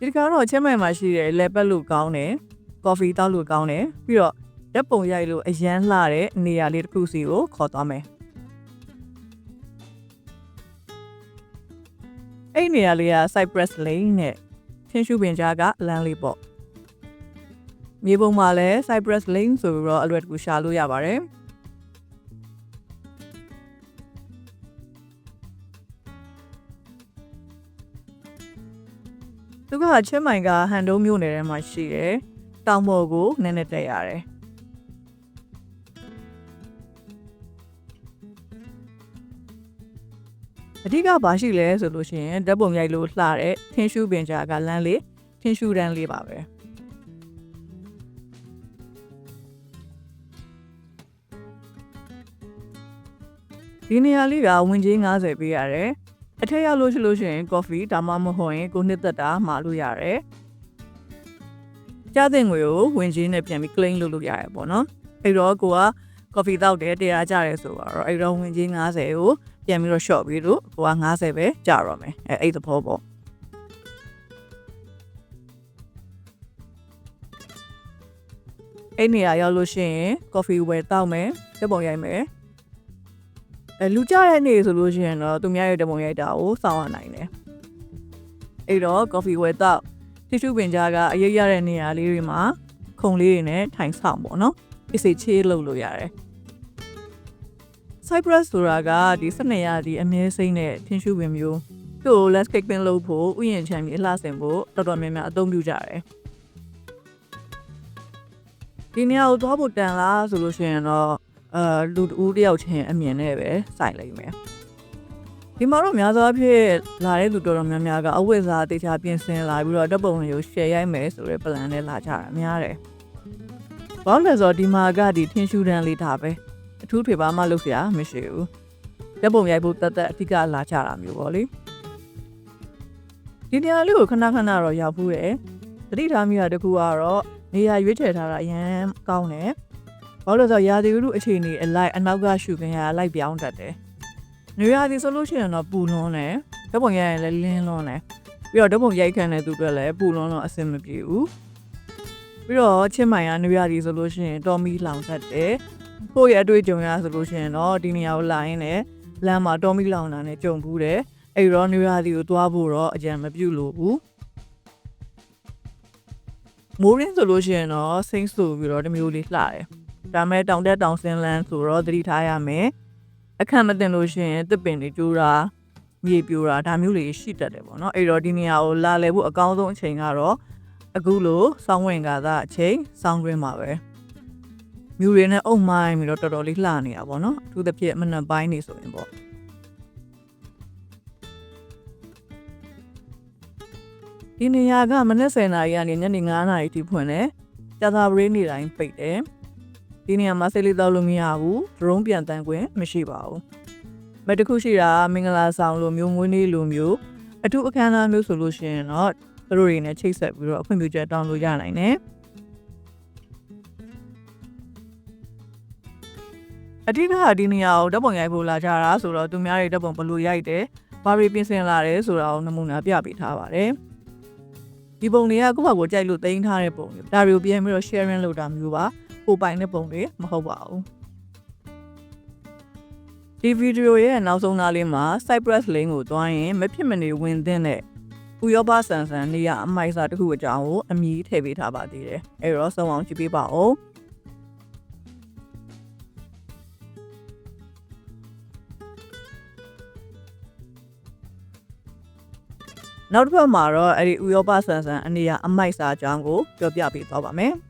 ဒီတစ်ခါတော့ချင်းမိုင်မှာရှိတဲ့လေပတ်လို့ကောင်းတယ်ကော်ဖီတောက်လို့ကောင်းတယ်ပြီးတော့ဓာတ်ပုံရိုက်လို့အရန်လှတဲ့နေရာလေးတစ်ခုစီကိုခေါ်သွားမယ်အဲ့ဒီနေရာလေးက Cypress Lane နဲ့ထင်းရှူပင်ကြားကလမ်းလေးပေါ့မြေပုံမှာလည်း Cypress Lane ဆိုပြီးတော့အလွယ်တကူရှာလို့ရပါတယ် သူကချင်းမိုင်ကဟန်ဒုံးမြို့နယ်ထဲမှာရှိတယ်။တောင်ပေါ်ကိုနည်းနည်းတက်ရတယ်။အဓိကဘာရှိလဲဆိုလို့ရှိရင်ဓာတ်ပုံရိုက်လို့လှတဲ့ထင်းရှူးပင်ကြားကလမ်းလေးထင်းရှူးတန်းလေးပါပဲ။ဒီနေရာလေးကဝင်ကြီး90ပေးရတယ်။ အထက်ရောက်လို့ရှိလို့ရှိရင် coffee ဒါမှမဟုတ်ရင်ကိုနှစ်သက်တာမှာလို့ရတယ်။ကြားတဲ့ငွေကိုဝင်ကြီးနဲ့ပြန်ပြီး claim လုပ်လို့ရတယ်ပေါ့နော်။အဲ့တော့ကိုက coffee တောက်တယ်တရားကြရဲဆိုတော့အဲ့တော့ဝင်ကြီး90ကိုပြန်ပြီးတော့ short ပြီးလို့ကိုက90ပဲကြာတော့မယ်။အဲ့အဲ့သဘောပေါ့။အဲ့နေရာရောက်လို့ရှိရင် coffee ဝယ်တောက်မယ်။တက်ပုံရိုက်မယ်။ အဲလူကြတဲ့နေ့ဆိုလို့ရှိရင်တော့သူများရဲ့တပုံရိုက်တာကိုစောင့်ရနိုင်တယ်။အဲ့တော့ coffee ဝယ်တော့တီရှူပင်ကြားကအရေးရတဲ့နေရာလေးတွေမှာခုံလေးတွေနဲ့ထိုင်ဆောင်ပေါ့နော်။အစီချေးလုပ်လို့ရတယ်။ Cypress ဆိုတာကဒီ12ရာဒီအမြဲစိမ့်တဲ့ထင်းရှူပင်မျိုးသူ့ကို let's kick pin လုပ်ဖို့ဥယျာဉ်ချမ်းပြီးအလှဆင်ဖို့တော်တော်များများအသုံးပြုကြတယ်။ဒီနေရာကိုသွားဖို့တန်လားဆိုလို့ရှိရင်တော့ အာလူတူတယောက်ချင်းအမြင်နဲ့ပဲစိုက်လိုက်မယ်ဒီမှာတော့များသောအားဖြင့်လာတဲ့လူတော်တော်များများကအဝိဇ္ဇာတေချာပြင်ဆင်လာပြီးတော့တပ်ပုံတွေကို share ရိုက်မယ်ဆိုတဲ့ plan နဲ့လာကြတာများတယ်။ဘာလို့လဲဆိုတော့ဒီမှာကဒီထင်ရှူတန်းလေးဒါပဲအထူးထွေပါမှလုပ်စရာမရှိဘူး။တပ်ပုံရိုက်ဖို့တသက်အဓိကလာကြတာမျိုးပေါ့လေ။ဒီနေရာလေးကိုခဏခဏတော့ရောက်ဖူးရယ်။တတိထားမိတာတခုကတော့နေရာရွေးချယ်ထားတာအရင်ကောင်းတယ်။ ဘာလို့လဲဆိုတော့ရာသီဥတုအခြေအနေအလိုက်အနောက်ကရှူခင်ရလိုက်ပြောင်းတတ်တယ်။နေရာဒီဆိုလို့ရှိရင်တော့ပူလွန်းတယ်။ဓာတ်ပုံရိုက်ရင်လည်းလင်းလွန်းတယ်။ပြီးတော့ဓာတ်ပုံရိုက်ခံတဲ့သူတွေလည်းပူလွန်းတော့အဆင်မပြေဘူး။ပြီးတော့ချင်းမိုင်ကနေရာဒီဆိုလို့ရှိရင်တော်မီလောင်တတ်တယ်။ကိုယ့်ရဲ့အတွေ့အကြုံရဆိုလို့ရှိရင်တော့ဒီနေရာကိုလာရင်လည်းလမ်းမှာတော်မီလောင်တာနဲ့ကြုံဘူးတယ်။အဲ့တော့နေရာဒီကိုသွားဖို့တော့အကြံမပြုလို့ဘူး။မိုးရင်းဆိုလို့ရှိရင်တော့စိမ့်ဆူပြီးတော့တစ်မျိုးလေးလှတယ်။ ဒါမဲ့တောင်တက်တောင်ဆင်းလန်းဆိုတော့သတိထားရမယ်။အခက်မတင်လို့ရှိရင်တစ်ပင်တွေကျိုးတာမြေပြိုတာဒါမျိုးတွေရှိတတ်တယ်ပေါ့နော်။အဲ့တော့ဒီနေရာကိုလာလည်ဖို့အကောင်းဆုံးအချိန်ကတော့အခုလိုစောင်းဝင်ကသာအချိန်စောင်းတွင်းမှာပဲ။မြူတွေနဲ့အုပ်မိုင်းပြီးတော့တော်တော်လေးလှနေတာပေါ့နော်။အထူးသဖြင့်မနက်ပိုင်းနေဆိုရင်ပေါ့။ဒီနေရာကမနက်10:00နာရီကနေညနေ9:00နာရီထိဖွင့်တယ်။ကြာသပတေးနေ့တိုင်းပိတ်တယ်။ ဒီနေရာမှာစိတ်လေးတောက်လို့မရဘူး။ drone ပြန်တန်းခွင့်မရှိပါဘူး။မတခုရှိတာမင်္ဂလာဆောင်လိုမျိုးငွေနေ့လိုမျိုးအထူးအခမ်းအနားမျိုးဆိုလို့ရှိရင်တော့သူတို့တွေနဲ့ချိတ်ဆက်ပြီးတော့အခွင့်ပြုချက်တောင်းလို့ရနိုင်တယ်။အဓိကဒီနေရာကိုဓာတ်ပုံရိုက်ဖို့လာကြတာဆိုတော့သူများတွေဓာတ်ပုံဘယ်လိုရိုက်တယ်။ဘာတွေပြင်ဆင်လာတယ်ဆိုတာကိုနမူနာပြပေးထားပါတယ်။ဒီပုံတွေကကိုယ့်ဘာကိုကြိုက်လို့တင်ထားတဲ့ပုံတွေဒါတွေကိုပြန်ပြီးတော့ sharing လုပ်တာမျိုးပါ ကိုပိုင်တဲ့ပုံတွေမဟုတ်ပါဘူးဒီဗီဒီယိုရဲ့နောက်ဆုံးသားလေးမှာ Cypress Lane ကိုတွားရင်မဖြစ်မနေဝင်သင့်တဲ့ဥရောပဆန်ဆန်နေရအမိုက်စာတစ်ခုအကြောင်းကိုအမည်ထည့်ပေးထားပါသေးတယ်အဲ့တော့ဆုံးအောင်ကြည့်ပေးပါဦးနောက်တစ်ဖက်မှာတော့အဲ့ဒီဥရောပဆန်ဆန်အနေရအမိုက်စာအကြောင်းကိုပြောပြပေးသွားပါမယ်။